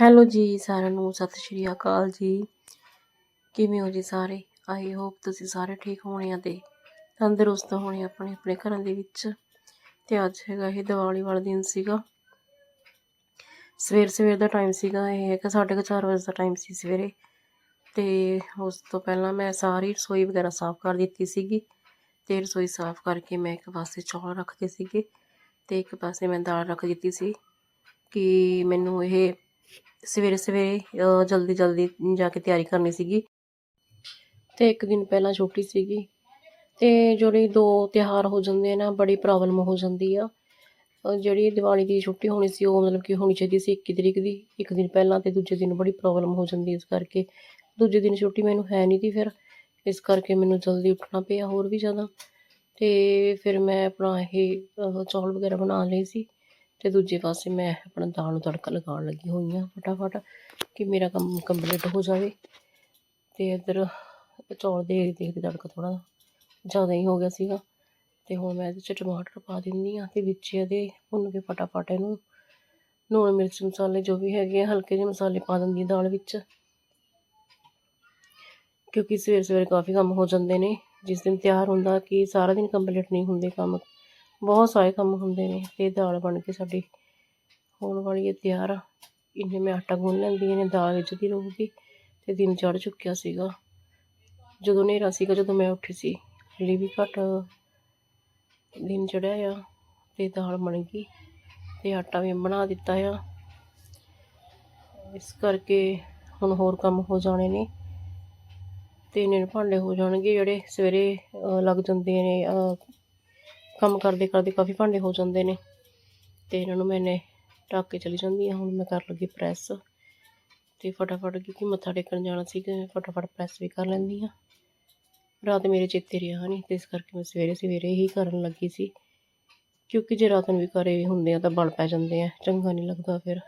Hello ਜੀ, ਸਾਰਿਆਂ ਨੂੰ ਸਤਿ ਸ਼੍ਰੀ ਅਕਾਲ ਜੀ। ਕਿਵੇਂ ਹੋ ਜੀ ਸਾਰੇ? ਆਈ ਹੋਪ ਤੁਸੀਂ ਸਾਰੇ ਠੀਕ ਹੋਣੇ ਆ ਤੇ ਤੰਦਰੁਸਤ ਹੋਣੇ ਆਪਣੇ ਆਪਣੇ ਘਰਾਂ ਦੇ ਵਿੱਚ। ਤੇ ਅੱਜ ਹੈਗਾ ਇਹ ਦੀਵਾਲੀ ਵਾਲਾ ਦਿਨ ਸੀਗਾ। ਸਵੇਰ ਸਵੇਰ ਦਾ ਟਾਈਮ ਸੀਗਾ, ਇਹ ਹੈਗਾ ਸਾਢੇ ਕੁ ਚਾਰ ਵਜੇ ਦਾ ਟਾਈਮ ਸੀ ਸਵੇਰੇ। ਤੇ ਉਸ ਤੋਂ ਪਹਿਲਾਂ ਮੈਂ ਸਾਰੀ ਰਸੋਈ ਵਗੈਰਾ ਸਾਫ਼ ਕਰ ਦਿੱਤੀ ਸੀਗੀ। ਤੇ ਰਸੋਈ ਸਾਫ਼ ਕਰਕੇ ਮੈਂ ਇੱਕ ਪਾਸੇ ਚੌਲ ਰੱਖਦੇ ਸੀਗੇ ਤੇ ਇੱਕ ਪਾਸੇ ਮੈਂ ਦਾਲ ਰੱਖ ਦਿੱਤੀ ਸੀ ਕਿ ਮੈਨੂੰ ਇਹ ਸਵੇਰੇ ਸਵੇਰੇ ਜਲਦੀ ਜਲਦੀ ਜਾ ਕੇ ਤਿਆਰੀ ਕਰਨੀ ਸੀਗੀ। ਤੇ ਇੱਕ ਦਿਨ ਪਹਿਲਾਂ ਛੁੱਟੀ ਸੀਗੀ। ਤੇ ਜਿਹੜੇ ਦੋ ਤਿਉਹਾਰ ਹੋ ਜਾਂਦੇ ਆ ਨਾ, ਬੜੀ ਪ੍ਰੋਬਲਮ ਹੋ ਜਾਂਦੀ ਆ। ਜਿਹੜੀ ਦੀਵਾਲੀ ਦੀ ਛੁੱਟੀ ਹੋਣੀ ਸੀ, ਉਹ ਮਤਲਬ ਕਿ ਹੋਣੀ ਚਾਹੀਦੀ ਸੀ 21 ਤਰੀਕ ਦੀ। ਇੱਕ ਦਿਨ ਪਹਿਲਾਂ ਤੇ ਦੂਜੇ ਦਿਨ ਬੜੀ ਪ੍ਰੋਬਲਮ ਹੋ ਜਾਂਦੀ ਇਸ ਕਰਕੇ। ਦੂਜੇ ਦਿਨ ਛੁੱਟੀ ਮੈਨੂੰ ਹੈ ਨਹੀਂ ਤੀ ਫਿਰ। ਇਸ ਕਰਕੇ ਮੈਨੂੰ ਜਲਦੀ ਉੱਠਣਾ ਪਿਆ ਹੋਰ ਵੀ ਜ਼ਿਆਦਾ। ਤੇ ਫਿਰ ਮੈਂ ਆਪਣਾ ਇਹ ਚੌਲ ਵਗੈਰਾ ਬਣਾ ਲਏ ਸੀ। ਤੇ ਦੂਜੇ ਪਾਸੇ ਮੈਂ ਆਪਣਾ ਦਾਲ ਨੂੰ ਤੜਕਾ ਲਗਾਉਣ ਲੱਗੀ ਹੋਈ ਹਾਂ ਫਟਾਫਟ ਕਿ ਮੇਰਾ ਕੰਮ ਕੰਪਲੀਟ ਹੋ ਜਾਵੇ ਤੇ ਇੱਧਰ ਚੌਲ ਦੇ ਦੇਖਦੇ ਤੜਕਾ ਥੋੜਾ ਜ਼ਿਆਦਾ ਹੀ ਹੋ ਗਿਆ ਸੀਗਾ ਤੇ ਹੁਣ ਮੈਂ ਇਹਦੇ 'ਚ ਟਮਾਟਰ ਪਾ ਦਿੰਦੀ ਹਾਂ ਤੇ ਵਿੱਚ ਇਹਦੇ ਭੁੰਨ ਕੇ ਫਟਾਫਟ ਇਹਨੂੰ ਲੂਣ ਮਿਰਚ ਮਸਾਲੇ ਜੋ ਵੀ ਹੈਗੇ ਆ, ਹਲਕੇ ਜਿਹੇ ਮਸਾਲੇ ਪਾ ਦਿੰਦੀ ਹਾਂ ਦਾਲ ਵਿੱਚ ਕਿਉਂਕਿ ਸਵੇਰੇ ਸਵੇਰੇ ਕਾਫੀ ਕੰਮ ਹੋ ਜਾਂਦੇ ਨੇ, ਜਿਸ ਦਿਨ ਤਿਆਰ ਹੁੰਦਾ ਕਿ ਸਾਰਾ ਦਿਨ ਕੰਪਲੀਟ ਨਹੀਂ ਹੁੰਦੇ ਕੰਮ। ਬਹੁਤ ਸਾਰੇ ਕੰਮ ਹੁੰਦੇ ਨੇ। ਤੇ ਦਾਲ ਬਣ ਕੇ ਸਾਡੀ ਹੋਣ ਵਾਲੀ ਹੈ ਤਿਆਰ। ਇੰਨੇ ਮੈਂ ਆਟਾ ਗੁੰਨ ਲੈਂਦੀ ਨੇ ਦਾਲ ਵਿੱਚ ਦੀ ਰਹੂਗੀ। ਤੇ ਦਿਨ ਚੜ ਚੁੱਕਿਆ ਸੀਗਾ। ਜਦੋਂ ਹਨੇਰਾ ਸੀਗਾ, ਜਦੋਂ ਮੈਂ ਉੱਠੀ ਸੀ, ਹਲੇ ਵੀ ਘੱਟ ਦਿਨ ਚੜਿਆ ਆ ਤੇ ਦਾਲ ਬਣ ਗਈ ਤੇ ਆਟਾ ਵੀ ਬਣਾ ਦਿੱਤਾ ਆ। ਇਸ ਕਰਕੇ ਹੁਣ ਹੋਰ ਕੰਮ ਹੋ ਜਾਣੇ ਨੇ। ਤੇ ਇੰਨੇ ਭਾਂਡੇ ਹੋ ਜਾਣਗੇ ਜਿਹੜੇ ਸਵੇਰੇ ਲੱਗ ਜਾਂਦੇ ਨੇ ਕੰਮ ਕਰਦੇ ਕਰਦੇ ਕਾਫੀ ਭਾਂਡੇ ਹੋ ਜਾਂਦੇ ਨੇ। ਤੇ ਇਹਨਾਂ ਨੂੰ ਮੈਨੇ ਢੱਕ ਕੇ ਚਲੀ ਜਾਂਦੀ ਹਾਂ। ਹੁਣ ਮੈਂ ਕਰ ਲੱਗੀ ਪ੍ਰੈਸ। ਤੇ ਫਟਾਫਟ ਕਿਉਂਕਿ ਮੱਥਾ ਟੇਕਣ ਜਾਣਾ ਸੀ ਕਿ ਫਟਾਫਟ ਪ੍ਰੈਸ ਵੀ ਕਰ ਲੈਂਦੀ ਹਾਂ। ਰਾਤ ਮੇਰੇ ਚੇਤੇ ਰਿਹਾ ਨਹੀਂ ਤੇ ਇਸ ਕਰਕੇ ਮੈਂ ਸਵੇਰੇ ਸਵੇਰੇ ਹੀ ਕਰਨ ਲੱਗੀ ਸੀ। ਕਿਉਂਕਿ ਜੇ ਰਾਤ ਨੂੰ ਵੀ ਘਰੇ ਹੁੰਦੇ ਆ ਤਾਂ ਬਲ ਪੈ ਜਾਂਦੇ ਆ, ਚੰਗਾ ਨਹੀਂ ਲੱਗਦਾ ਫਿਰ।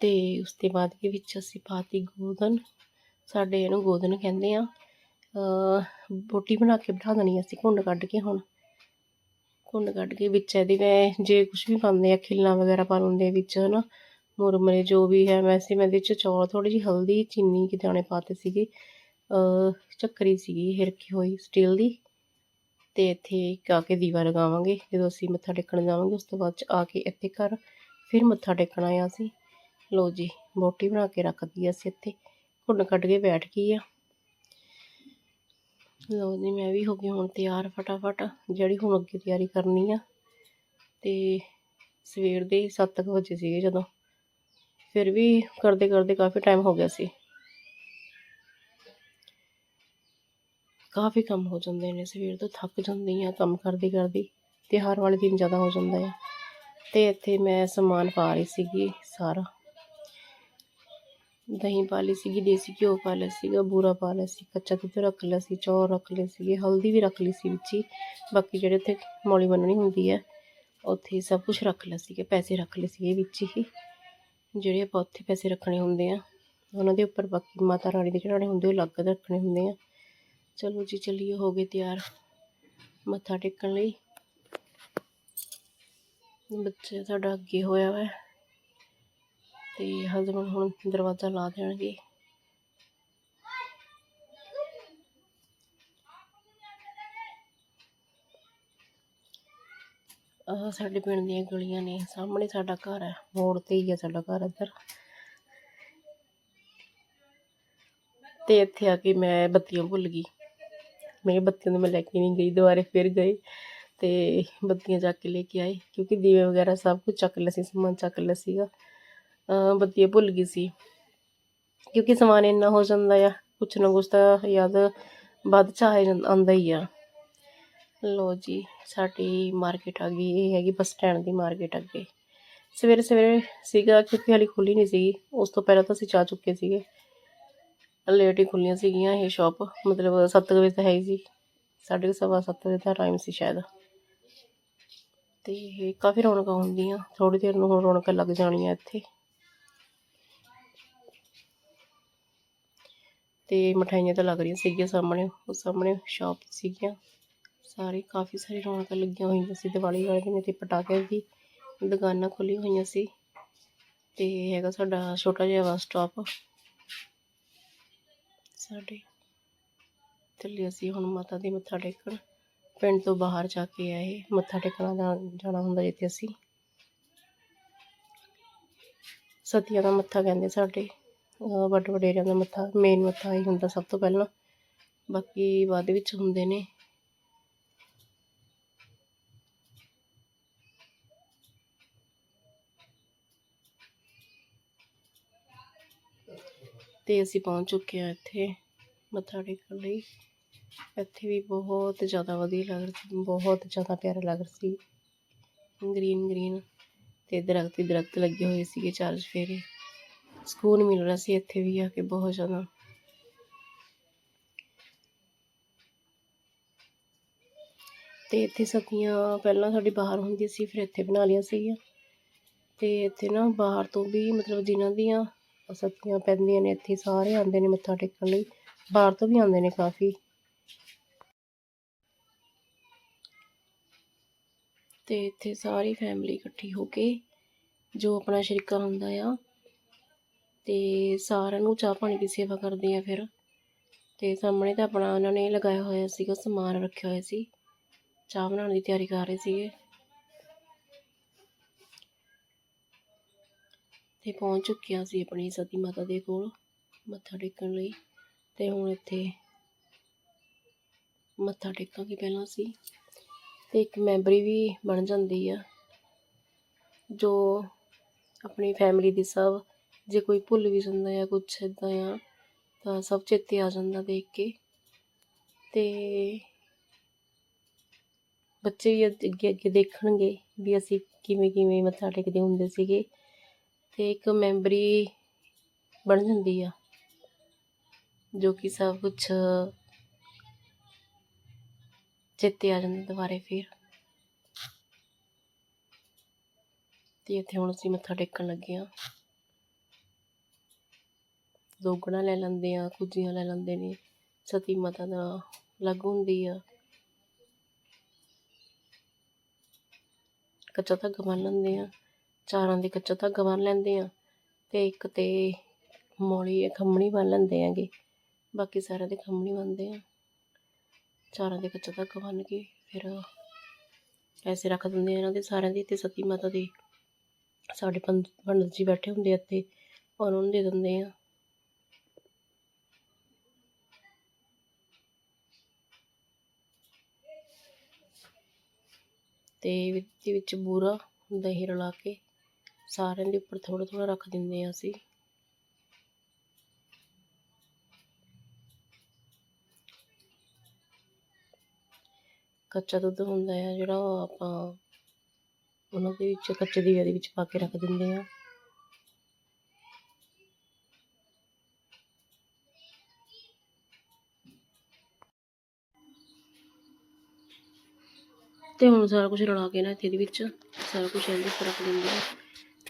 ਤੇ ਉਸ ਤੋਂ ਬਾਅਦ ਦੇ ਵਿੱਚ ਅਸੀਂ ਪਾਤੀ ਗੋਦਨ। ਸਾਡੇ ਇਹਨੂੰ ਗੋਦਨ ਕਹਿੰਦੇ ਆ। ਬੋਟੀ ਬਣਾ ਕੇ ਬਿਠਾ ਦੇਣੀ ਅਸੀਂ, ਘੁੰਡ ਕੱਢ ਕੇ ਹੁਣ। ਘੁੰਡ ਕੱਢ ਕੇ ਵਿੱਚ ਇਹਦੇ ਮੈਂ ਜੇ ਕੁਝ ਵੀ ਪਾਉਂਦੇ ਆ ਖਿੱਲਾਂ ਵਗੈਰਾ ਪਾ ਲੈਂਦੇ ਆ ਵਿੱਚ, ਹਨਾ। ਮੁਰਮਰੇ ਜੋ ਵੀ ਹੈ, ਵੈਸੇ ਮੈਂ ਇਹਦੇ ਚ ਚੌਲ ਥੋੜੀ ਜਿਹੀ ਹਲਦੀ, ਚੀਨੀ ਕਿ ਦਾਣੇ ਪਾਤੇ ਸੀਗੇ। ਚੱਕਰੀ ਸੀਗੀ ਇਹ ਰੱਖੀ ਹੋਈ ਸਟੀਲ ਦੀ। ਤੇ ਇੱਥੇ ਆ ਕੇ ਦੀਵਾ ਲਗਾਵਾਂਗੇ, ਜਦੋਂ ਅਸੀਂ ਮੱਥਾ ਟੇਕਣ ਜਾਵਾਂਗੇ, ਉਸ ਤੋਂ ਬਾਅਦ ਚ ਆ ਕੇ ਇੱਥੇ ਘਰ ਫਿਰ ਮੱਥਾ ਟੇਕਣਾ ਆ ਅਸੀਂ। ਲੋ ਜੀ, ਬੋਟੀ ਬਣਾ ਕੇ ਰੱਖਦੀ ਆ ਅਸੀਂ ਇੱਥੇ। ਘੁੰਡ ਕੱਢ ਕੇ ਬੈਠ ਗਈ ਆ। ਲਓ ਜੀ, ਮੈਂ ਵੀ ਹੋ ਗਈ ਹੁਣ ਤਿਆਰ ਫਟਾਫਟ, ਜਿਹੜੀ ਹੁਣ ਅੱਗੇ ਤਿਆਰੀ ਕਰਨੀ ਆ। ਤੇ ਸਵੇਰ ਦੇ 7 ਵਜੇ ਸੀਗੇ ਜਦੋਂ। ਫਿਰ ਵੀ ਕਰਦੇ ਕਰਦੇ ਕਾਫੀ ਟਾਈਮ ਹੋ ਗਿਆ ਸੀ। ਕਾਫੀ ਕੰਮ ਹੋ ਜਾਂਦੇ ਨੇ, ਸਵੇਰ ਤੋਂ ਥੱਕ ਜਾਂਦੀ ਆ ਕੰਮ ਕਰਦੀ ਕਰਦੀ, ਤਿਉਹਾਰ ਵਾਲੇ ਦਿਨ ਜ਼ਿਆਦਾ ਹੋ ਜਾਂਦਾ ਆ। ਤੇ ਇੱਥੇ ਮੈਂ ਸਮਾਨ ਪਾ ਰਹੀ ਸੀਗੀ ਸਾਰਾ। ਦਹੀਂ ਪਾ ਲਈ ਸੀਗੀ, ਦੇਸੀ ਘਿਓ ਪਾ ਲਿਆ ਸੀਗਾ, ਬੂਰਾ ਪਾ ਲਿਆ ਸੀ, ਕੱਚਾ ਦੁੱਧ ਰੱਖ ਲਿਆ ਸੀ, ਚੌਲ ਰੱਖ ਲਏ ਸੀਗੇ, ਹਲਦੀ ਵੀ ਰੱਖ ਲਈ ਸੀ ਵਿੱਚ ਹੀ। ਬਾਕੀ ਜਿਹੜੇ ਉੱਥੇ ਮੌਲੀ ਬੰਨਣੀ ਹੁੰਦੀ ਹੈ ਉੱਥੇ ਸਭ ਕੁਝ ਰੱਖ ਲਿਆ ਸੀਗਾ, ਪੈਸੇ ਰੱਖ ਲਏ ਸੀਗੇ ਵਿੱਚ ਹੀ। ਜਿਹੜੇ ਆਪਾਂ ਉੱਥੇ ਪੈਸੇ ਰੱਖਣੇ ਹੁੰਦੇ ਆ, ਉਹਨਾਂ ਦੇ ਉੱਪਰ ਬਾਕੀ ਮਾਤਾ ਰਾਣੀ ਦੇ ਚੜਾਣੇ ਹੁੰਦੇ, ਉਹ ਅਲੱਗ ਰੱਖਣੇ ਹੁੰਦੇ ਆ। ਚਲੋ ਜੀ, ਚੱਲੀਏ, ਹੋ ਗਏ ਤਿਆਰ ਮੱਥਾ ਟੇਕਣ ਲਈ। ਬੱਚਾ ਸਾਡਾ ਅੱਗੇ ਹੋਇਆ ਵਾ। ਤੇ ਹਸਬੰਡ ਹੁਣ ਦਰਵਾਜ਼ਾ ਲਾ ਦੇਣਗੇ। ਆਹ ਸਾਡੇ ਪਿੰਡ ਦੀਆਂ ਗਲੀਆਂ ਨੇ, ਸਾਹਮਣੇ ਸਾਡਾ ਘਰ ਹੈ, ਮੋੜ ਤੇ ਹੀ ਹੈ ਸਾਡਾ ਘਰ ਇੱਧਰ। ਤੇ ਇੱਥੇ ਆ ਕੇ ਮੈਂ ਬੱਤੀਆਂ ਭੁੱਲ ਗਈ। ਮੈਂ ਬੱਤੀਆਂ ਨੂੰ ਮੈਂ ਲੈ ਕੇ ਨਹੀਂ ਗਈ, ਦੁਬਾਰੇ ਫਿਰ ਗਏ ਤੇ ਬੱਤੀਆਂ ਚੱਕ ਕੇ ਲੈ ਕੇ ਆਏ, ਕਿਉਂਕਿ ਦੀਵੇ ਵਗੈਰਾ ਸਭ ਕੁਝ ਚੱਕ ਲਿਆ ਸੀ, ਸਮਾਨ ਚੱਕ ਲਿਆ ਸੀਗਾ। ਅਹ ਭੁੱਲ ਗਈ ਸੀ। ਕਿਉਂਕਿ ਸਮਾਨ ਇੰਨਾ ਹੋ ਜਾਂਦਾ ਆ, ਕੁਛ ਨਾ ਕੁਛ ਤਾਂ ਯਾਦ ਵੱਧ ਚਾਹੇ ਆਉਂਦਾ ਹੀ ਆ। ਲੋ ਜੀ, ਸਾਡੀ ਮਾਰਕੀਟ ਆ ਗਈ, ਇਹ ਹੈਗੀ ਬੱਸ ਸਟੈਂਡ ਦੀ ਮਾਰਕੀਟ ਅੱਗੇ। ਸਵੇਰੇ ਸਵੇਰੇ ਸੀਗਾ ਕਿਉਂਕਿ ਹਾਲੇ ਖੁੱਲੀ ਨਹੀਂ ਸੀਗੀ, ਉਸ ਤੋਂ ਪਹਿਲਾਂ ਤਾਂ ਅਸੀਂ ਜਾ ਚੁੱਕੇ ਸੀਗੇ। ਲੇਟ ਹੀ ਖੁੱਲੀਆਂ ਸੀਗੀਆਂ ਇਹ ਸ਼ਾਪ ਮਤਲਬ 7 ਵਜੇ ਤਾਂ ਹੈ ਹੀ ਸੀ। ਸਾਢੇ ਕੁ ਸਵਾ ਸੱਤ ਵਜੇ ਦਾ ਟਾਈਮ ਸੀ ਸ਼ਾਇਦ। ਤੇ ਇਹ ਕਾਫੀ ਰੌਣਕਾਂ ਹੁੰਦੀਆਂ ਥੋੜੀ ਦੇਰ ਨੂੰ ਹੁਣ ਰੌਣਕਾਂ ਲੱਗ ਜਾਣੀਆਂ ਇੱਥੇ। ਤੇ ਮਠਾਈਆਂ ਤਾਂ ਲੱਗ ਰਹੀਆਂ ਸੀਗੀਆਂ ਸਾਹਮਣੇ, ਉਹ ਸਾਹਮਣੇ ਸ਼ਾਪ ਸੀਗੀਆਂ। ਸਾਰੇ ਕਾਫੀ ਸਾਰੀ ਰੌਣਕਾਂ ਲੱਗੀਆਂ ਹੋਈਆਂ ਸੀ, ਦੀਵਾਲੀ ਵਾਲੇ ਦਿਨ ਤੇ ਪਟਾਕੇ ਦੀ ਦੁਕਾਨਾਂ ਖੁੱਲ੍ਹੀਆਂ ਹੋਈਆਂ ਸੀ। ਤੇ ਹੈਗਾ ਸਾਡਾ ਛੋਟਾ ਜਿਹਾ ਬੱਸ ਸਟਾਪ ਸਾਡੇ ਚੱਲੇ ਅਸੀਂ ਹੁਣ ਮਾਤਾ ਦੇ ਮੱਥਾ ਟੇਕਣ। ਪਿੰਡ ਤੋਂ ਬਾਹਰ ਜਾ ਕੇ ਆਏ, ਮੱਥਾ ਟੇਕਣਾ ਜਾ- ਜਾਣਾ ਹੁੰਦਾ ਜਿੱਥੇ ਅਸੀਂ। ਸਤੀਆਂ ਦਾ ਮੱਥਾ ਕਹਿੰਦੇ ਸਾਡੇ। ਵੱਡ ਵਡੇਰਿਆਂ ਦਾ ਮੱਥਾ ਮੇਨ ਮੱਥਾ ਹੀ ਹੁੰਦਾ ਸਭ ਤੋਂ ਪਹਿਲਾਂ। ਬਾਕੀ ਬਾਅਦ ਵਿੱਚ ਹੁੰਦੇ ਨੇ। ਤੇ ਅਸੀਂ ਪਹੁੰਚ ਚੁੱਕੇ ਹਾਂ ਇੱਥੇ, ਮੱਥਾ ਟੇਕਣ ਲਈ। ਇੱਥੇ ਵੀ ਬਹੁਤ ਜ਼ਿਆਦਾ ਵਧੀਆ ਲੱਗ ਰਿਹਾ ਸੀ, ਬਹੁਤ ਜ਼ਿਆਦਾ ਪਿਆਰਾ ਲੱਗ ਰਿਹਾ ਸੀ। ਗ੍ਰੀਨ ਗ੍ਰੀਨ ਤੇ ਦਰਖਤ ਹੀ ਦਰਖਤ ਲੱਗੇ ਹੋਏ ਸੀਗੇ ਚਾਰ ਚਫੇਰੇ। ਸਕੂਨ ਮਿਲ ਰਿਹਾ ਸੀ, ਇੱਥੇ ਵੀ ਆ ਕੇ ਬਹੁਤ ਜ਼ਿਆਦਾ। ਤੇ ਇੱਥੇ ਸਤੀਆਂ ਪਹਿਲਾਂ ਸਾਡੀ ਬਾਹਰ ਹੁੰਦੀ ਸੀ, ਫਿਰ ਇੱਥੇ ਬਣਾ ਲਈਆਂ ਸੀਗੀਆਂ। ਤੇ ਇੱਥੇ ਨਾ ਬਾਹਰ ਤੋਂ ਵੀ ਮਤਲਬ ਜਿਨ੍ਹਾਂ ਦੀਆਂ ਸਤੀਆਂ ਪੈਂਦੀਆਂ ਨੇ, ਇੱਥੇ ਸਾਰੇ ਆਉਂਦੇ ਨੇ ਮੱਥਾ ਟੇਕਣ ਲਈ। ਬਾਹਰ ਤੋਂ ਵੀ ਆਉਂਦੇ ਨੇ ਕਾਫੀ। ਤੇ ਇੱਥੇ ਸਾਰੀ ਫੈਮਿਲੀ ਇਕੱਠੀ ਹੋ ਕੇ ਜੋ ਆਪਣਾ ਸ਼ਰੀਕਾ ਹੁੰਦਾ ਆ ਤੇ ਸਾਰਿਆਂ ਨੂੰ ਚਾਹ ਪਾਣੀ ਦੀ ਸੇਵਾ ਕਰਦੇ ਆ ਫਿਰ। ਤੇ ਸਾਹਮਣੇ ਤਾਂ ਆਪਣਾ ਉਹਨਾਂ ਨੇ ਲਗਾਇਆ ਹੋਇਆ ਸੀਗਾ, ਸਮਾਨ ਰੱਖਿਆ ਹੋਇਆ ਸੀ। ਚਾਹ ਬਣਾਉਣ ਦੀ ਤਿਆਰੀ ਕਰ ਰਹੇ ਸੀਗੇ। ਤੇ ਪਹੁੰਚ ਚੁੱਕਿਆ ਸੀ ਆਪਣੀ ਸਤੀ ਮਾਤਾ ਦੇ ਕੋਲ, ਮੱਥਾ ਟੇਕਣ ਲਈ। ਤੇ ਹੁਣ ਇੱਥੇ ਮੱਥਾ ਟੇਕਾਂਗੇ ਪਹਿਲਾਂ ਸੀ ਤੇ ਇੱਕ ਮੈਂਬਰੀ ਵੀ ਬਣ ਜਾਂਦੀ ਆ, ਜੋ ਆਪਣੀ ਫੈਮਿਲੀ ਦੀ ਸਭ ਜੇ ਕੋਈ ਭੁੱਲ ਵੀ ਜਾਂਦਾ ਜਾਂ ਕੁਛ ਇਦਾਂ ਆ, ਤਾਂ ਸਭ ਚੇਤੇ ਆ ਜਾਂਦਾ ਦੇਖ ਕੇ। ਤੇ ਬੱਚੇ ਵੀ ਅੱਗੇ ਅੱਗੇ ਦੇਖਣਗੇ ਵੀ ਅਸੀਂ ਕਿਵੇਂ ਕਿਵੇਂ ਮੱਥਾ ਟੇਕਦੇ ਹੁੰਦੇ ਸੀਗੇ। ਤੇ ਇੱਕ ਮੈਮਰੀ ਬਣ ਜਾਂਦੀ ਆ, ਜੋ ਕਿ ਸਭ ਕੁਝ ਚੇਤੇ ਆ ਜਾਂਦਾ ਦੁਬਾਰੇ ਫਿਰ। ਤੇ ਇੱਥੇ ਹੁਣ ਅਸੀਂ ਮੱਥਾ ਟੇਕਣ ਲੱਗੇ ਆ। ਦੋਗਣਾ ਲੈ ਲੈਂਦੇ ਆ ਕੁੱਜੀਆਂ ਲੈ ਲੈਂਦੇ ਨੇ, ਸਤੀ ਮਾਤਾ ਦਾ ਅਲੱਗ ਹੁੰਦੀ ਆ। ਕੱਚਾ ਧਾਗਾ ਬੰਨ ਲੈਂਦੇ ਆ, ਚਾਰਾਂ ਦੇ ਕੱਚਾ ਧਾਗਾ ਬੰਨ ਲੈਂਦੇ ਆ ਤੇ ਇੱਕ ਤੇ ਮੋਲੀ ਖੰਮਣੀ ਬੰਨ ਲੈਂਦੇ ਆਂਗੇ ਬਾਕੀ ਸਾਰਿਆਂ ਦੇ ਖੰਮਣੀ ਬੰਨਦੇ ਆ। ਚਾਰਾਂ ਦੇ ਕੱਚਾ ਧਾਗਾ ਬੰਨ ਕੇ ਫਿਰ ਪੈਸੇ ਰੱਖ ਦਿੰਦੇ ਆ ਇਹਨਾਂ ਦੇ ਸਾਰਿਆਂ ਦੀ ਤੇ ਸਤੀ ਮਾਤਾ ਦੇ ਸਾਡੇ ਪੰਡ- ਪੰਡਤ ਜੀ ਬੈਠੇ ਹੁੰਦੇ ਆ ਇੱਥੇ, ਉਹਨਾਂ ਨੂੰ ਦੇ ਦਿੰਦੇ ਆ। ਅਤੇ ਵਿੱਚ ਵਿੱਚ ਬੂਰਾ ਦਹੀਂ ਰਲਾ ਕੇ ਸਾਰਿਆਂ ਦੇ ਉੱਪਰ ਥੋੜ੍ਹਾ ਥੋੜ੍ਹਾ ਰੱਖ ਦਿੰਦੇ ਹਾਂ ਅਸੀਂ। ਕੱਚਾ ਦੁੱਧ ਹੁੰਦਾ ਆ ਜਿਹੜਾ ਉਹ ਆਪਾਂ ਉਹਨਾਂ ਦੇ ਵਿੱਚ ਕੱਚੇ ਦੀਵੇ ਦੇ ਵਿੱਚ ਪਾ ਕੇ ਰੱਖ ਦਿੰਦੇ ਆ ਤੇ ਹੁਣ ਸਾਰਾ ਕੁਝ ਰਲਾ ਕੇ ਨਾ ਇੱਥੇ ਦੇ ਵਿੱਚ ਸਾਰਾ ਕੁਝ ਇਹਦੇ ਉੱਪਰ ਰੱਖ ਦਿੰਦੇ ਆ।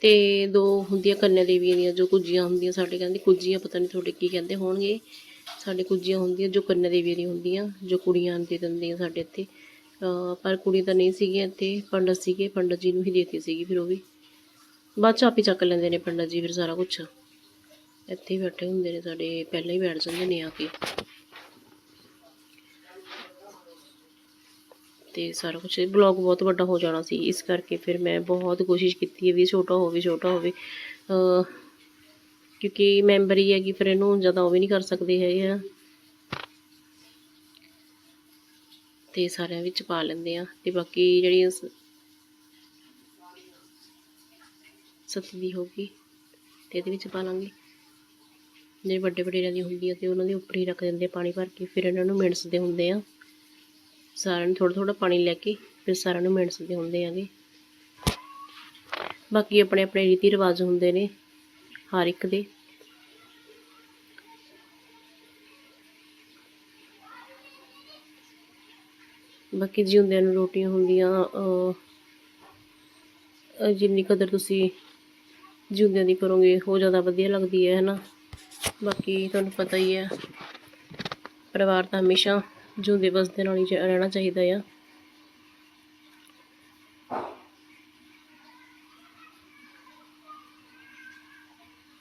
ਤੇ ਦੋ ਹੁੰਦੀਆਂ ਕੰਨਿਆ ਦੇਵੀਆਂ ਦੀਆਂ, ਜੋ ਕੁੱਜੀਆਂ ਹੁੰਦੀਆਂ, ਸਾਡੇ ਕਹਿੰਦੇ ਕੁੱਜੀਆਂ, ਪਤਾ ਨਹੀਂ ਤੁਹਾਡੇ ਕੀ ਕਹਿੰਦੇ ਹੋਣਗੇ। ਸਾਡੇ ਕੁੱਜੀਆਂ ਹੁੰਦੀਆਂ, ਜੋ ਕੰਨਿਆ ਦੇਵੀਆਂ ਦੀਆਂ ਹੁੰਦੀਆਂ, ਜੋ ਕੁੜੀਆਂ ਦੇ ਦਿੰਦੀਆਂ ਸਾਡੇ ਇੱਥੇ। ਪਰ ਕੁੜੀ ਤਾਂ ਨਹੀਂ ਸੀਗੀਆਂ ਇੱਥੇ, ਪੰਡਤ ਸੀਗੇ, ਪੰਡਤ ਜੀ ਨੂੰ ਹੀ ਦੇਤੀ ਸੀਗੀ ਫਿਰ ਉਹ ਵੀ। ਬਾਅਦ ਚ ਆਪ ਹੀ ਚੱਕ ਲੈਂਦੇ ਨੇ ਪੰਡਤ ਜੀ ਫਿਰ ਸਾਰਾ ਕੁਝ ਇੱਥੇ ਹੀ ਬੈਠੇ ਹੁੰਦੇ ਨੇ ਸਾਡੇ, ਪਹਿਲਾਂ ਹੀ ਬੈਠ ਜਾਂਦੇ ਨੇ ਆ ਕੇ। ਤੇ ਸਾਰਾ ਕੁਝ ਬਲੌਗ ਬਹੁਤ ਵੱਡਾ ਹੋ ਜਾਣਾ ਸੀ, ਇਸ ਕਰਕੇ ਫਿਰ ਮੈਂ ਬਹੁਤ ਕੋਸ਼ਿਸ਼ ਕੀਤੀ ਹੈ ਵੀ ਛੋਟਾ ਹੋਵੇ ਛੋਟਾ ਹੋਵੇ। ਕਿਉਂਕਿ ਮੈਂਬਰੀ ਹੈਗੀ, ਫਿਰ ਇਹਨੂੰ ਜ਼ਿਆਦਾ ਉਹ ਵੀ ਨਹੀਂ ਕਰ ਸਕਦੇ ਹੈਗੇ ਆ। ਤੇ ਸਾਰਿਆਂ ਵਿੱਚ ਪਾ ਲੈਂਦੇ ਆ, ਤੇ ਬਾਕੀ ਜਿਹੜੀਆਂ ਸ- ਸੱਤ ਦੀ ਹੋਗੀ ਤੇ ਇਹਦੇ ਵਿੱਚ ਪਾ ਲਾਂਗੇ। ਜਿਹੜੇ ਵੱਡੇ ਵਡੇਰਿਆਂ ਦੀ ਹੁੰਦੀ ਆ ਤੇ ਉਹਨਾਂ ਦੇ ਉੱਪਰ ਹੀ ਰੱਖ ਦਿੰਦੇ ਪਾਣੀ ਭਰ ਕੇ, ਫਿਰ ਇਹਨਾਂ ਨੂੰ ਮਿਣਸਦੇ ਹੁੰਦੇ ਆ। ਸਾਰਿਆਂ ਨੂੰ ਥੋੜਾ ਥੋੜਾ ਪਾਣੀ ਲੈ ਕੇ ਫਿਰ ਸਾਰਿਆਂ ਨੂੰ ਮਿੰਟਸ ਦੇ ਹੁੰਦੇ ਆਗੇ ਬਾਕੀ ਆਪਣੇ ਆਪਣੇ ਰੀਤੀ ਰਿਵਾਜ ਹੁੰਦੇ ਨੇ ਹਰ ਇੱਕ ਦੇ। ਬਾਕੀ ਜਿਉਂਦਿਆਂ ਨੂੰ ਰੋਟੀਆਂ ਹੁੰਦੀਆਂ ਜਿੰਨੀ ਕਦਰ ਤੁਸੀਂ ਜਿਉਂਦਿਆਂ ਦੀ ਕਰੋਗੇ, ਉਹ ਜ਼ਿਆਦਾ ਵਧੀਆ ਲੱਗਦੀ ਹੈ ਹੈ ਨਾ? ਬਾਕੀ ਤੁਹਾਨੂੰ ਪਤਾ ਹੀ ਹੈ, ਪਰਿਵਾਰ ਤਾਂ ਹਮੇਸ਼ਾ ਜੁੰਦੇ ਵਸਦੇ ਨਾਲ ਹੀ ਰਹਿਣਾ ਚਾਹੀਦਾ ਆ।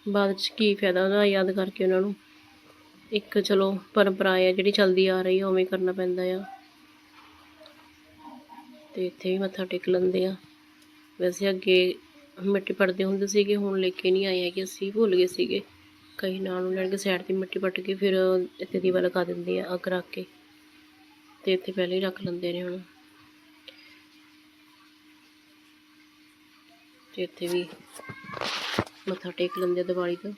ਬਾਅਦ ਚ ਕੀ ਫਾਇਦਾ ਉਹਦਾ, ਯਾਦ ਕਰਕੇ ਉਹਨਾਂ ਨੂੰ। ਇੱਕ ਚਲੋ ਪਰੰਪਰਾ ਆ, ਜਿਹੜੀ ਚੱਲਦੀ ਆ ਰਹੀ ਹੈ ਉਵੇਂ ਕਰਨਾ ਪੈਂਦਾ ਆ। ਤੇ ਇੱਥੇ ਵੀ ਮੱਥਾ ਟੇਕ ਲੈਂਦੇ ਆ। ਵੈਸੇ ਅੱਗੇ ਮਿੱਟੀ ਪੜਦੇ ਹੁੰਦੇ ਸੀਗੇ, ਹੁਣ ਲੈ ਕੇ ਨਹੀਂ ਆਏ ਹੈਗੇ ਅਸੀਂ, ਭੁੱਲ ਗਏ ਸੀਗੇ। ਕਈ ਨਾਲ ਨੂੰ ਲੈਣ ਸਾਈਡ ਤੇ ਮਿੱਟੀ ਪੱਟ ਕੇ ਫਿਰ ਇੱਥੇ ਦੀਵਾਰ ਲਗਾ ਦਿੰਦੇ ਆ, ਅੱਗ ਰੱਖ ਕੇ। ਤੇ ਇੱਥੇ ਪਹਿਲੇ ਹੀ ਰੱਖ ਲੈਂਦੇ ਨੇ ਹੁਣ। ਤੇ ਇੱਥੇ ਵੀ ਮੱਥਾ ਟੇਕ ਲੈਂਦੇ ਦੀਵਾਲੀ ਤੋਂ।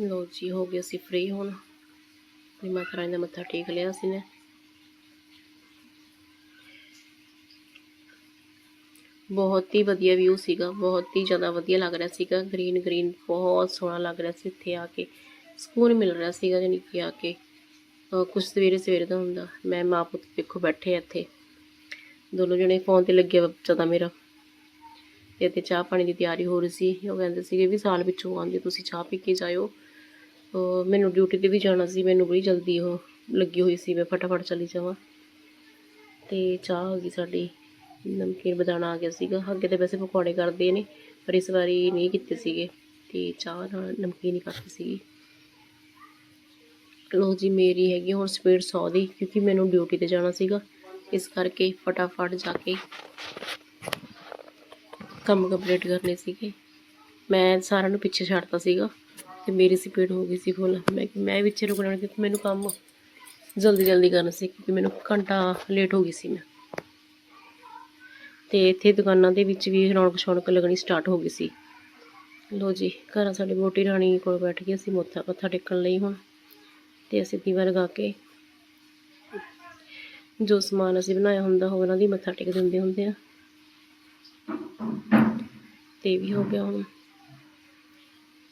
ਲੋ ਜੀ, ਹੋ ਗਏ ਅਸੀਂ ਫ੍ਰੀ ਹੁਣ। ਤੇ ਮਾਤਾ ਰਾਣੀ ਦਾ ਮੱਥਾ ਟੇਕ ਲਿਆ ਸੀ ਨੇ। ਬਹੁਤ ਹੀ ਵਧੀਆ ਵਿਊ ਸੀਗਾ, ਬਹੁਤ ਹੀ ਜ਼ਿਆਦਾ ਵਧੀਆ ਲੱਗ ਰਿਹਾ ਸੀਗਾ। ਗ੍ਰੀਨ ਗ੍ਰੀਨ ਬਹੁਤ ਸੋਹਣਾ ਲੱਗ ਰਿਹਾ ਸੀ ਇੱਥੇ ਆ ਕੇ। ਸਕੂਨ ਮਿਲ ਰਿਹਾ ਸੀਗਾ ਜਾਣੀ ਕਿ ਆ ਕੇ ਕੁਝ ਸਵੇਰੇ ਸਵੇਰੇ ਦਾ ਹੁੰਦਾ। ਮੈਂ ਮਾਂ ਪੁੱਤ ਦੇਖੋ ਬੈਠੇ ਇੱਥੇ। ਦੋਨੋਂ ਜਣੇ ਫੋਨ ਤੇ ਲੱਗੇ ਬੱਚਾ ਤਾਂ ਮੇਰਾ। ਤੇ ਇੱਥੇ ਚਾਹ ਪਾਣੀ ਦੀ ਤਿਆਰੀ ਹੋ ਰਹੀ ਸੀ। ਉਹ ਕਹਿੰਦੇ ਸੀਗੇ ਵੀ ਸਾਲ ਵਿੱਚੋਂ ਆਉਂਦੇ, ਤੁਸੀਂ ਚਾਹ ਪੀ ਕੇ ਜਾਇਓ। ਮੈਨੂੰ ਡਿਊਟੀ ਤੇ ਵੀ ਜਾਣਾ ਸੀ, ਮੈਨੂੰ ਬੜੀ ਜਲਦੀ ਉਹ ਲੱਗੀ ਹੋਈ ਸੀ, ਮੈਂ ਫਟਾਫਟ ਚਲੀ ਜਾਵਾਂ। ਤੇ ਚਾਹ ਹੋ ਗਈ ਸਾਡੀ। ਨਮਕੀਨ ਬਦਾਨਾ ਆ ਗਿਆ ਸੀਗਾ। ਅੱਗੇ ਤੇ ਵੈਸੇ ਪਕੌੜੇ ਕਰਦੇ ਨੇ, ਪਰ ਇਸ ਵਾਰੀ ਨਹੀਂ ਕੀਤੇ ਸੀਗੇ। ਤੇ ਚਾਹ ਨਾਲ ਨਮਕੀਨ ਹੀ ਕਰਤੀ ਸੀਗੀ। ਲੋ ਜੀ, ਮੇਰੀ ਹੈਗੀ ਹੁਣ ਸਪੀਡ 100 ਦੀ, ਕਿਉਂਕਿ ਮੈਨੂੰ ਡਿਊਟੀ ਤੇ ਜਾਣਾ ਸੀਗਾ। ਇਸ ਕਰਕੇ ਫਟਾਫਟ ਜਾ ਕੇ ਕੰਮ ਕੰਪਲੀਟ ਕਰਨੇ ਸੀਗੇ। ਮੈਂ ਸਾਰਿਆਂ ਨੂੰ ਪਿੱਛੇ ਛੱਡਤਾ ਸੀਗਾ ਤੇ ਮੇਰੀ ਸਪੀਡ ਹੋ ਗਈ ਸੀ ਫੁੱਲ ਮੈਂ ਮੈਂ ਵਿੱਚੇ ਰੁਕਣਾ ਨਹੀਂ ਕਿਉਂਕਿ ਮੈਨੂੰ ਕੰਮ ਜਲਦੀ ਜਲਦੀ ਕਰਨਾ ਸੀ, ਕਿਉਂਕਿ ਮੈਨੂੰ ਘੰਟਾ ਲੇਟ ਹੋ ਗਈ ਸੀ ਮੈਂ। ਤੇ ਇੱਥੇ ਦੁਕਾਨਾਂ ਦੇ ਵਿੱਚ ਵੀ ਰੌਣਕ ਸ਼ੌਣਕ ਲੱਗਣੀ ਸਟਾਰਟ ਹੋ ਗਈ ਸੀ। ਲੋ ਜੀ, ਘਰਾਂ ਸਾਡੇ ਮੋਟੀ ਰਾਣੀ ਕੋਲ ਬੈਠ ਗਏ ਅਸੀਂ ਮੱਥਾ ਮੱਥਾ ਟੇਕਣ ਲਈ ਹੁਣ। ਤੇ ਅਸੀਂ ਦੀਵਾ ਲਗਾ ਕੇ ਜੋ ਸਮਾਨ ਅਸੀਂ ਬਣਾਇਆ ਹੁੰਦਾ ਉਹਨਾਂ ਦੀ ਮੱਥਾ ਟੇਕ ਦਿੰਦੇ ਹੁੰਦੇ ਆ। ਤੇ ਇਹ ਵੀ ਹੋ ਗਿਆ ਹੁਣ।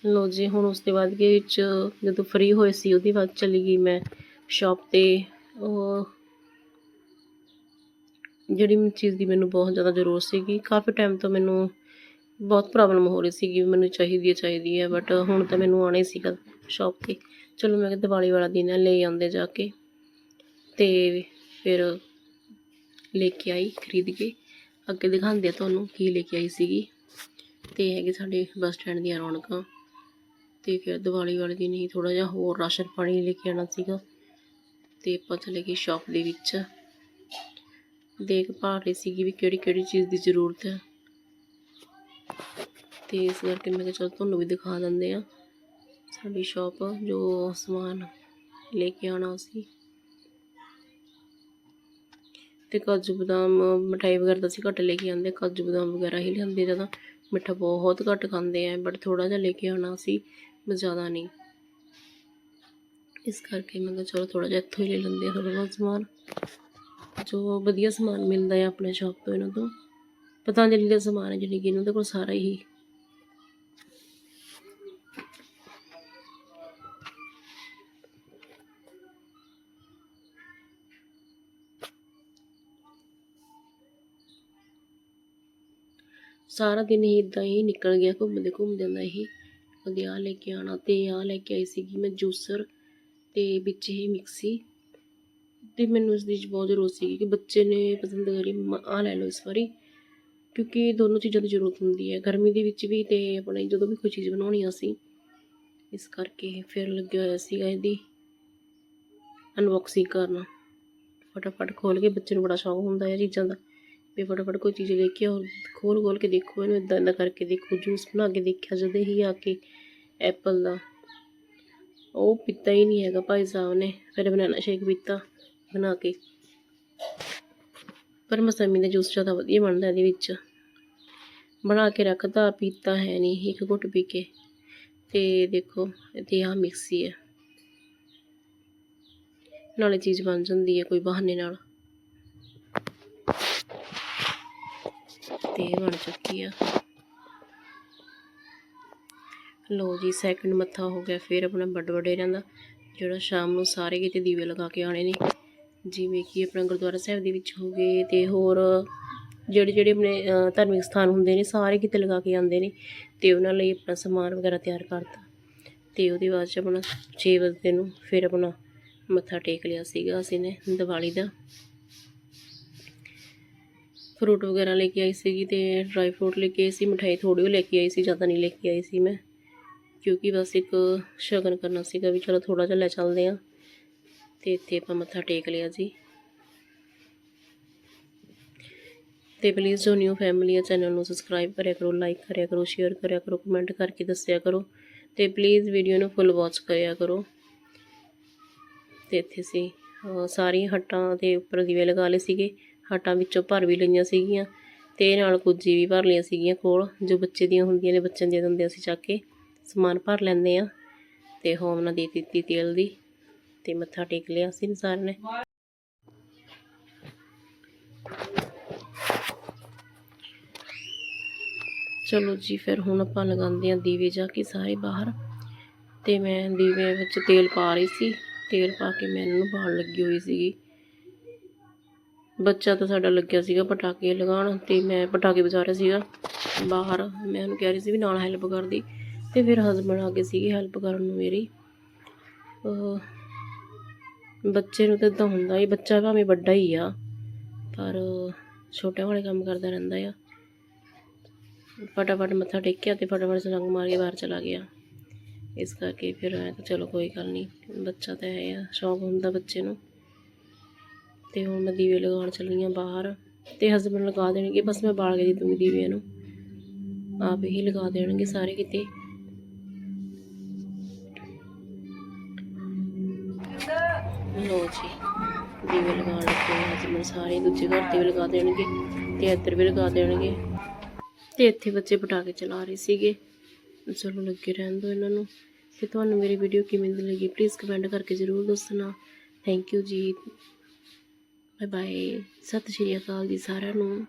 ਲੋ ਜੀ, ਹੁਣ ਉਸ ਤੋਂ ਬਾਅਦ ਦੇ ਵਿੱਚ ਜਦੋਂ ਫ੍ਰੀ ਹੋਏ ਸੀ, ਉਹਦੇ ਬਾਅਦ ਚਲੀ ਗਈ ਮੈਂ ਸ਼ਾਪ ਤੇ। ਉਹ ਜਿਹੜੀ ਚੀਜ਼ ਦੀ ਮੈਨੂੰ ਬਹੁਤ ਜ਼ਿਆਦਾ ਜ਼ਰੂਰਤ ਸੀਗੀ, ਕਾਫੀ ਟਾਈਮ ਤੋਂ ਮੈਨੂੰ ਬਹੁਤ ਪ੍ਰੋਬਲਮ ਹੋ ਰਹੀ ਸੀਗੀ, ਮੈਨੂੰ ਚਾਹੀਦੀ ਹੈ ਚਾਹੀਦੀ ਹੈ ਬਟ ਹੁਣ ਤਾਂ ਮੈਨੂੰ ਆਉਣਾ ਹੀ ਸੀਗਾ ਸ਼ਾਪ ਤੇ। ਚਲੋ ਮੈਂ ਕਿਹਾ ਦੀਵਾਲੀ ਵਾਲਾ ਦਿਨ ਹੈ, ਲੈ ਆਉਂਦੇ ਜਾ ਕੇ। ਤੇ ਫਿਰ ਲੈ ਕੇ ਆਈ ਖਰੀਦ ਕੇ। ਅੱਗੇ ਦਿਖਾਉਂਦੇ ਆ ਤੁਹਾਨੂੰ ਕੀ ਲੈ ਕੇ ਆਈ ਸੀਗੀ। ਤੇ ਹੈਗੇ ਸਾਡੇ ਬੱਸ ਸਟੈਂਡ ਦੀਆਂ ਰੌਣਕਾਂ। ਤੇ ਫਿਰ ਦੀਵਾਲੀ ਵਾਲੇ ਦਿਨ ਹੀ ਥੋੜਾ ਜਿਹਾ ਹੋਰ ਰਾਸ਼ਨ ਪਾਣੀ ਲੈ ਕੇ ਆਉਣਾ ਸੀਗਾ। ਤੇ ਆਪਾਂ ਚਲੇ ਗਏ ਸ਼ਾਪ ਦੇ ਵਿੱਚ। ਦੇਖ ਪਾ ਰਹੀ ਸੀਗੀ ਵੀ ਕਿਹੜੀ ਕਿਹੜੀ ਚੀਜ਼ ਦੀ ਜ਼ਰੂਰਤ ਹੈ। ਤੇ ਇਸ ਕਰਕੇ ਮੈਂ ਕਿਹਾ ਚਲੋ ਤੁਹਾਨੂੰ ਵੀ ਦਿਖਾ ਦਿੰਦੇ ਆ ਸਾਡੀ ਸ਼ਾਪ ਜੋ ਸਮਾਨ ਲੈ ਕੇ ਆਉਣਾ ਸੀ। ਤੇ ਕਾਜੂ ਬਦਾਮ, ਮਠਾਈ ਵਗੈਰਾ ਤਾਂ ਅਸੀਂ ਘੱਟ ਲੈ ਕੇ ਆਉਂਦੇ, ਕਾਜੂ ਬਦਾਮ ਵਗੈਰਾ ਹੀ ਲਿਆਂਦੇ ਜਦੋਂ ਮਿੱਠਾ ਬਹੁਤ ਘੱਟ ਖਾਂਦੇ ਆ ਬਟ ਥੋੜਾ ਜਿਹਾ ਲੈ ਕੇ ਆਉਣਾ ਸੀ ਬਸ ਜ਼ਿਆਦਾ ਨਹੀਂ। ਇਸ ਕਰਕੇ ਮੈਂ ਕਿਹਾ ਚਲੋ ਥੋੜਾ ਜਿਹਾ ਇੱਥੋਂ ਹੀ ਲੈ ਲੈਂਦੇ ਆ ਥੋੜਾ ਬਹੁਤ ਸਮਾਨ। ਜੋ ਵਧੀਆ ਸਮਾਨ ਮਿਲਦਾ ਹੈ ਆਪਣੇ ਸ਼ਾਪ ਤੋਂ ਇਹਨਾਂ ਤੋਂ। ਪਤੰਜਲੀ ਦਾ ਸਮਾਨ ਹੈ ਜਿਹੜੀ ਕਿ ਇਹਨਾਂ ਦੇ ਕੋਲ ਸਾਰਾ ਹੀ ਸਾਰਾ ਦਿਨ ਹੀ ਇਦਾਂ ਹੀ ਨਿਕਲ ਗਿਆ, ਘੁੰਮਦੇ ਘੁੰਮਦੇ ਦਾ ਹੀ ਕਦੇ ਆਹ ਲੈ ਕੇ ਆਉਣਾ ਤੇ ਆਹ ਲੈ ਕੇ ਆਈ ਸੀਗੀ ਮੈਂ ਜੂਸਰ ਤੇ ਵਿੱਚ ਹੀ ਮਿਕਸੀ ਤੇ ਮੈਨੂੰ ਇਸ ਦੀ ਬਹੁਤ ਜ਼ਰੂਰਤ ਸੀ ਕਿ ਬੱਚੇ ਨੇ ਪਸੰਦ ਕਰੀ, ਮੰਮਾ ਆਹ ਲੈ ਲਓ ਇਸ ਵਾਰੀ ਕਿਉਂਕਿ ਦੋਨੋਂ ਚੀਜ਼ਾਂ ਦੀ ਜ਼ਰੂਰਤ ਹੁੰਦੀ ਹੈ, ਗਰਮੀ ਦੇ ਵਿੱਚ ਵੀ ਤੇ ਆਪਣੇ ਜਦੋਂ ਵੀ ਕੋਈ ਚੀਜ਼ ਬਣਾਉਣੀ ਆ ਅਸੀਂ ਇਸ ਕਰਕੇ ਫਿਰ ਲੱਗਿਆ ਹੋਇਆ ਸੀਗਾ ਇਹਦੀ ਅਨਬਾਕਸਿੰਗ ਕਰਨਾ। ਫਟਾਫਟ ਖੋਲ ਕੇ ਬੱਚੇ ਨੂੰ ਬੜਾ ਸ਼ੌਕ ਹੁੰਦਾ ਹੈ ਚੀਜ਼ਾਂ ਦਾ। ਵੀ ਫਟਾਫਟ ਕੋਈ ਚੀਜ਼ ਲੈ ਕੇ ਔਰ ਖੋਲ ਖੋਲ ਕੇ ਦੇਖੋ ਇਹਨੂੰ ਇਦਾਂ ਇਦਾਂ ਕਰਕੇ ਦੇਖੋ ਜੂਸ ਬਣਾ ਕੇ ਦੇਖਿਆ ਜਦੋਂ ਹੀ ਆ ਕੇ ਐਪਲ ਦਾ ਉਹ ਪੀਤਾ ਹੀ ਨਹੀਂ ਹੈਗਾ ਭਾਈ ਸਾਹਿਬ ਨੇ ਫਿਰ ਬਨਾਨਾ ਸ਼ੇਕ ਪੀਤਾ ਬਣਾ ਕੇ ਪਰ ਮਸੰਮੀ ਦਾ ਜੂਸ ਜ਼ਿਆਦਾ ਵਧੀਆ ਬਣਦਾ ਇਹਦੇ ਵਿੱਚ ਬਣਾ ਕੇ ਰੱਖਦਾ ਪੀਤਾ ਹੈ ਨਹੀਂ ਇੱਕ ਘੁੱਟ ਪੀ ਕੇ ਤੇ ਦੇਖੋ ਤੇ ਆਹ ਮਿਕਸੀ ਹੈ ਨਾਲੇ ਚੀਜ਼ ਬਣ ਜਾਂਦੀ ਹੈ ਕੋਈ ਬਹਾਨੇ ਨਾਲ ਤੇ ਬਣ ਚੁੱਕੀ ਆ। ਲੋ ਜੀ ਸੈਕਿੰਡ ਮੱਥਾ ਹੋ ਗਿਆ, ਫਿਰ ਆਪਣਾ ਵੱਡ ਵਡੇਰਿਆਂ ਦਾ, ਜਿਹੜਾ ਸ਼ਾਮ ਨੂੰ ਸਾਰੇ ਕਿਤੇ ਦੀਵੇ ਲਗਾ ਕੇ ਆਣੇ ਨੇ। ਜਿਵੇਂ ਕਿ ਆਪਣਾ ਗੁਰਦੁਆਰਾ ਸਾਹਿਬ ਦੇ ਵਿੱਚ ਹੋ ਗਏ ਤੇ ਹੋਰ ਜਿਹੜੇ ਜਿਹੜੇ ਆਪਣੇ ਧਾਰਮਿਕ ਸਥਾਨ ਹੁੰਦੇ ਨੇ, ਸਾਰੇ ਕਿਤੇ ਲਗਾ ਕੇ ਆਉਂਦੇ ਨੇ ਤੇ ਉਹਨਾਂ ਲਈ ਆਪਣਾ ਸਮਾਨ ਵਗੈਰਾ ਤਿਆਰ ਕਰਤਾ। ਤੇ ਉਹਦੇ ਬਾਅਦ ਚ ਆਪਣਾ 6 ਵਜੇ ਨੂੰ ਫਿਰ ਆਪਣਾ ਮੱਥਾ ਟੇਕ ਲਿਆ ਸੀਗਾ ਅਸੀਂ ਨੇ ਦੀਵਾਲੀ ਦਾ। ਫਰੂਟ ਵਗੈਰਾ ਲੈ ਕੇ ਆਈ ਸੀਗੀ ਤੇ ਡਰਾਈ ਫਰੂਟ ਲੈ ਕੇ ਆਈ ਸੀ, ਮਠਾਈ ਥੋੜੀ ਉਹ ਲੈ ਕੇ ਆਈ ਸੀ, ਜ਼ਿਆਦਾ ਨਹੀਂ ਲੈ ਕੇ ਆਈ ਸੀ ਮੈਂ। ਕਿਉਂਕਿ ਬਸ ਇੱਕ ਸ਼ਗਨ ਕਰਨਾ ਸੀਗਾ ਵੀ ਚਲੋ ਥੋੜਾ ਜਿਹਾ ਲੈ ਚੱਲਦੇ ਆ ਤੇ ਇੱਥੇ ਆਪਾਂ ਮੱਥਾ ਟੇਕ ਲਿਆ ਜੀ। ਤੇ ਪਲੀਜ਼ ਜੋ ਨਿਊ ਫੈਮਿਲੀ ਹੈ ਚੈਨਲ ਨੂੰ ਸਬਸਕ੍ਰਾਈਬ ਕਰਿਆ ਕਰੋ ਲਾਈਕ ਕਰਿਆ ਕਰੋ ਸ਼ੇਅਰ ਕਰਿਆ ਕਰੋ ਕਮੈਂਟ ਕਰਕੇ ਦੱਸਿਆ ਕਰੋ ਤੇ ਪਲੀਜ਼ ਵੀਡੀਓ ਨੂੰ ਫੁੱਲ ਵਾਚ ਕਰਿਆ ਕਰੋ। ਤੇ ਇੱਥੇ ਸੀ ਸਾਰੀਆਂ ਹੱਟਾਂ ਦੇ ਉੱਪਰ ਦੀਵੇ ਲਗਾ ਲਏ ਸੀਗੇ। ਹਟਾਂ ਵਿੱਚੋਂ ਭਰ ਵੀ ਲਈਆਂ ਸੀਗੀਆਂ ਤੇ ਨਾਲ ਕੁੱਜੀ ਵੀ ਭਰ ਲਈਆਂ ਸੀਗੀਆਂ ਕੋਲ ਜੋ ਬੱਚੇ ਦੀਆਂ ਹੁੰਦੀਆਂ ਨੇ, ਬੱਚਿਆਂ ਦੀਆਂ ਦਿੰਦੇ ਅਸੀਂ ਚੱਕ ਕੇ ਸਮਾਨ ਭਰ ਲੈਂਦੇ ਆ ਤੇ ਹੋਮ ਦੇ ਦਿੱਤੀ ਤੇਲ ਦੀ ਤੇ ਮੱਥਾ ਟੇਕ ਲਿਆ ਸੀ ਸਾਰਿਆਂ ਨੇ। ਚਲੋ ਜੀ, ਫਿਰ ਹੁਣ ਆਪਾਂ ਲਗਾਉਂਦੇ ਆ ਦੀਵੇ ਜਾ ਕੇ ਸਾਰੇ ਬਾਹਰ ਤੇ ਮੈਂ ਦੀਵੇ ਵਿੱਚ ਤੇਲ ਪਾ ਰਹੀ ਸੀ, ਤੇਲ ਪਾ ਕੇ ਮੈਂ ਇਹਨਾਂ ਨੂੰ ਬਾਹਰ ਲੱਗੀ ਹੋਈ ਸੀਗੀ। ਬੱਚਾ ਤਾਂ ਸਾਡਾ ਲੱਗਿਆ ਸੀਗਾ ਪਟਾਕੇ ਲਗਾਉਣ ਤੇ ਮੈਂ ਪਟਾਕੇ ਵਜਾ ਰਿਹਾ ਸੀਗਾ ਬਾਹਰ। ਮੈਂ ਉਹਨੂੰ ਕਹਿ ਰਹੀ ਸੀ ਵੀ ਨਾਲ ਹੈਲਪ ਕਰਦੀ ਤੇ ਫਿਰ ਹਸਬੰਡ ਆ ਕੇ ਸੀਗੇ ਹੈਲਪ ਕਰਨ ਨੂੰ ਮੇਰੀ। ਬੱਚੇ ਨੂੰ ਤਾਂ ਇਦਾਂ ਹੁੰਦਾ ਹੀ, ਬੱਚਾ ਭਾਵੇਂ ਵੱਡਾ ਹੀ ਆ, ਪਰ ਛੋਟਿਆਂ ਵਾਲੇ ਕੰਮ ਕਰਦਾ ਰਹਿੰਦਾ ਆ। ਫਟਾਫਟ ਮੱਥਾ ਟੇਕਿਆ ਤੇ ਫਟਾਫਟ ਸਲੰਗ ਮਾਰ ਕੇ ਬਾਹਰ ਚਲਾ ਗਿਆ। ਇਸ ਕਰਕੇ ਫਿਰ ਮੈਂ ਤਾਂ ਚਲੋ ਕੋਈ ਗੱਲ ਨਹੀਂ, ਬੱਚਾ ਤਾਂ ਹੈ ਆ, ਸ਼ੌਕ ਹੁੰਦਾ ਬੱਚੇ ਨੂੰ। ਅਤੇ ਹੁਣ ਮੈਂ ਦੀਵੇ ਲਗਾਉਣ ਚੱਲੀ ਹਾਂ ਬਾਹਰ ਅਤੇ ਹਸਬੈਂਡ ਲਗਾ ਦੇਣਗੇ, ਬਸ ਮੈਂ ਬਾਲ ਕੇ ਦੇ ਦੂੰਗੀ ਦੀਵਿਆਂ ਨੂੰ। ਆਪ ਹੀ ਲਗਾ ਦੇਣਗੇ ਸਾਰੇ ਕਿਤੇ। ਲੋ ਜੀ, ਦੀਵੇ ਲਗਾਉਣ ਲੱਗੇ ਹਸਬੰਡ ਸਾਰੇ ਦੂਜੇ ਘਰ ਤੇ ਵੀ ਲਗਾ ਦੇਣਗੇ ਤੇ ਇੱਧਰ ਵੀ ਲਗਾ ਦੇਣਗੇ। ਤੇ ਇੱਥੇ ਬੱਚੇ ਪਟਾਕੇ ਚਲਾ ਰਹੇ ਸੀਗੇ। ਚਲੋ ਲੱਗੇ ਰਹਿਣ ਦਿਓ ਇਹਨਾਂ ਨੂੰ। ਤੇ ਤੁਹਾਨੂੰ ਮੇਰੀ ਵੀਡੀਓ ਕਿਵੇਂ ਦੀ ਲੱਗੀ ਪਲੀਜ਼ ਕਮੈਂਟ ਕਰਕੇ ਜ਼ਰੂਰ ਦੱਸਣਾ। ਥੈਂਕ ਯੂ ਜੀ। ਬਾਏ ਬਾਏ ਸਤਿ ਸ਼੍ਰੀ ਅਕਾਲ ਜੀ ਸਾਰਿਆਂ ਨੂੰ।